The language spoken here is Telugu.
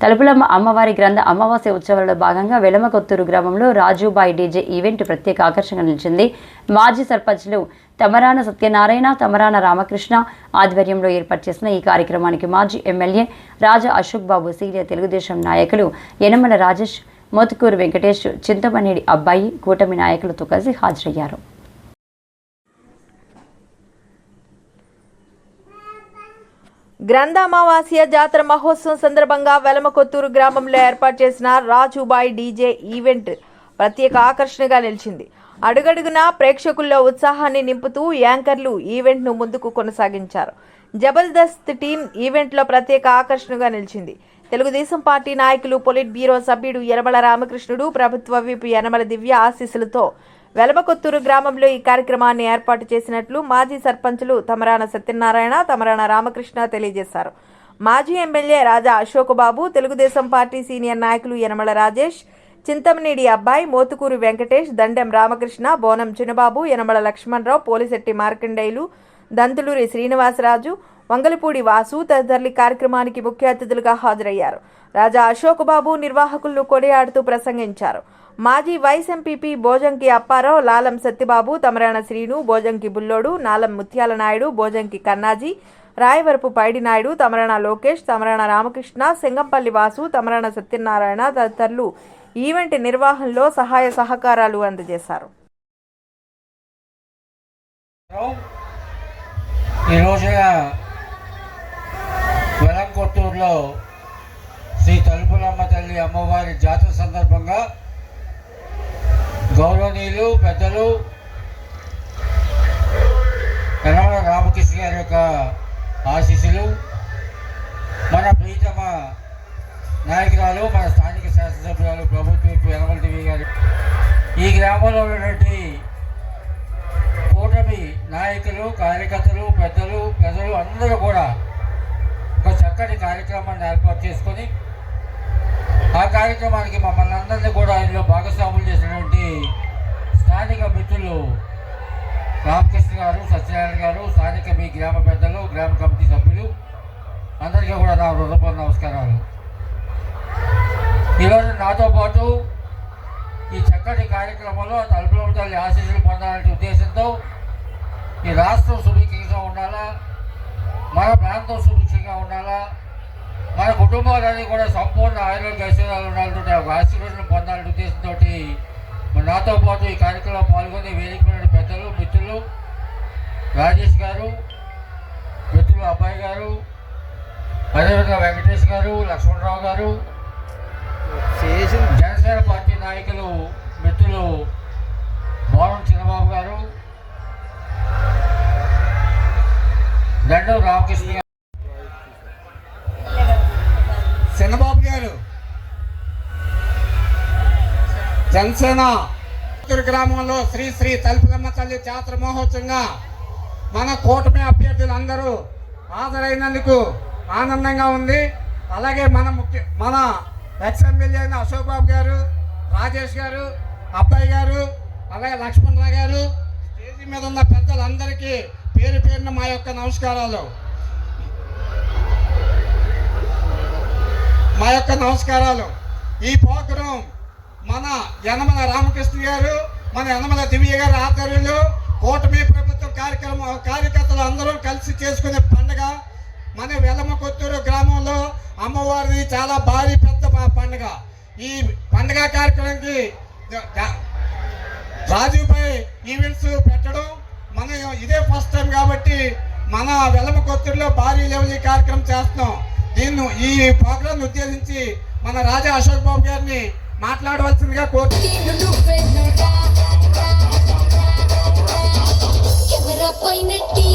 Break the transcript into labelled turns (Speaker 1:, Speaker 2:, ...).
Speaker 1: తలుపులమ్మ అమ్మవారి గ్రంథ అమావాస్య ఉత్సవాలలో భాగంగా వెలమకొత్తూరు గ్రామంలో రాజుబాయి డీజే ఈవెంట్ ప్రత్యేక ఆకర్షణగా నిలిచింది. మాజీ సర్పంచ్లు తమరాన సత్యనారాయణ తమరాన రామకృష్ణ ఆధ్వర్యంలో ఏర్పాటు చేసిన ఈ కార్యక్రమానికి మాజీ ఎమ్మెల్యే రాజా అశోక్ బాబు సీనియర్ తెలుగుదేశం నాయకులు యనమల రాజేష్ మోతుకూరు వెంకటేష్ చింతమనేడి అబ్బాయి కూటమి నాయకులతో కలిసి హాజరయ్యారు.
Speaker 2: గ్రంథ అమావాస్య జాతర మహోత్సవం సందర్భంగా వెలమకొత్తూరు గ్రామంలో ఏర్పాటు చేసిన రాజుబాయ్ డీజే ఈవెంట్ ప్రత్యేక ఆకర్షణగా నిలిచింది. అడుగడుగునా ప్రేక్షకుల్లో ఉత్సాహాన్ని నింపుతూ యాంకర్లు ఈవెంట్ను ముందుకు కొనసాగించారు. జబర్దస్త్ టీం ఈవెంట్లో ప్రత్యేక ఆకర్షణగా నిలిచింది. తెలుగుదేశం పార్టీ నాయకులు పొలిట్ బ్యూరో సభ్యుడు యనమల రామకృష్ణుడు ప్రభుత్వ విప్ యనమల దివ్య ఆశీస్సులతో వెలమకొత్తూరు గ్రామంలో ఈ కార్యక్రమాన్ని ఏర్పాటు చేసినట్లు మాజీ సర్పంచులు తమరాన సత్యనారాయణ తమరాన రామకృష్ణ తెలియజేశారు. మాజీ MLA Raja Ashok Babu Telugu Desam party senior నాయకులు యనమల రాజేష్ చింతమనేడి అబ్బాయి మోతుకూరు వెంకటేష్ దండెం రామకృష్ణ బోనం చిన్నబాబు యనమల లక్ష్మణరావు పోలిశెట్టి మార్కండేయులు దంతులూరి శ్రీనివాసరాజు వంగలపూడి వాసు తదితరులు కార్యక్రమానికి ముఖ్య అతిథులుగా హాజరయ్యారు. రాజా అశోక్ బాబు నిర్వాహకులను కొనియాడుతూ ప్రసంగించారు. మాజీ వైస్ ఎంపీపీ బోజంకి అప్పారావు లాలం సత్యబాబు తమరాణ శ్రీను బోజంకి బుల్లోడు నాలం ముత్యాల నాయుడు బోజంకి కన్నాజీ రాయవరపు పైడి నాయుడు తమరాణ లోకేష్ తమరాణ రామకృష్ణ సింగంపల్లి వాసు తమరాణ సత్యనారాయణ తదితరులు ఈవెంట్ నిర్వహణలో సహాయ సహకారాలు అందజేశారు.
Speaker 3: ఈరోజు రోజున శ్రీ తలుపులమ్మ తల్లి అమ్మవారి జాతర సందర్భంగా గౌరవనీయులు పెద్దలు యనమల రామకృష్ణ గారి యొక్క ఆశీస్సులు మన ప్రీతమ నాయకురాలు మన స్థానిక శాసనసభ్యురాలు ప్రభుత్వ యనమల దేవి గారు. ఈ గ్రామంలో ఉన్నటువంటి కూటమి నాయకులు కార్యకర్తలు పెద్దలు ప్రజలు అందరూ కూడా కార్యక్రమాన్ని ఏర్పాటు చేసుకొని ఆ కార్యక్రమానికి మమ్మల్ని అందరినీ కూడా ఇందులో భాగస్వాములు చేసినటువంటి స్థానిక మిత్రులు రామకృష్ణ గారు సత్యనారాయణ గారు స్థానిక మీ గ్రామ పెద్దలు గ్రామ కమిటీ సభ్యులు అందరికీ కూడా నా హృదయపూర్వక నమస్కారాలు. ఈరోజు నాతో పాటు ఈ చక్కటి కార్యక్రమంలో తలుపుల తల్లి ఆశీస్సులు పొందాలనే ఉద్దేశంతో ఈ రాష్ట్రం సుభిక్షంగా ఉండాలా? మన ప్రాంతం సుభిక్షంగా ఉండాలా? మన కుటుంబాలన్నీ కూడా సంపూర్ణ ఆరోగ్య ఐశ్వర్యాలు ఉండాలంటే ఒక ఆశీర్వాదం పొందాలనే ఉద్దేశంతో నాతో పాటు ఈ కార్యక్రమంలో పాల్గొని వేదిక పెద్దలు మిత్రులు రాజేష్ గారు మిత్రులు అబ్బాయి గారు అదేవిధంగా వెంకటేష్ గారు లక్ష్మణరావు గారు జనసేన పార్టీ నాయకులు మిత్రులు బోనం చిన్నబాబు గారు దండం రామకృష్ణ
Speaker 4: జనసేన గ్రామంలో శ్రీ శ్రీ తలుపులమ్మ తల్లి జాతర మహోత్సవంగా మన కూటమి అభ్యర్థులందరూ హాజరైనందుకు ఆనందంగా ఉంది. అలాగే మన ముఖ్య మన ఎక్స్ ఎమ్మెల్యే అయిన అశోక్ బాబు గారు రాజేష్ గారు అబ్బాయి గారు అలాగే లక్ష్మణరావు గారు స్టేజీ మీద ఉన్న పెద్దలందరికీ పేరు పేరున మా యొక్క నమస్కారాలు. మా యొక్క నమస్కారాలు. ఈ ప్రోగ్రాం మన యనమల రామకృష్ణ గారు మన యనమల దివ్య గారి ఆధ్వర్యంలో కూటమి ప్రభుత్వం కార్యక్రమం కార్యకర్తలు అందరూ కలిసి చేసుకునే పండుగ. మన వెలమ కొత్తూరు గ్రామంలో అమ్మవారిది చాలా భారీ పెద్ద పండుగ. ఈ పండుగ కార్యక్రమానికి ద- రాజుపై ఈవెంట్స్ పెట్టడం. మన ఇదే ఫస్ట్ టైం కాబట్టి మన వెలమ కొత్తూరులో భారీ లెవెల్ ఈ కార్యక్రమం చేస్తున్నాం. దీన్ని ఈ ప్రోగ్రాం ఉద్దేశించి మన రాజా అశోక్ బాబు గారిని మాట్లాడవలసిందిగా కోరు
Speaker 5: కెమెరా పైనట్టి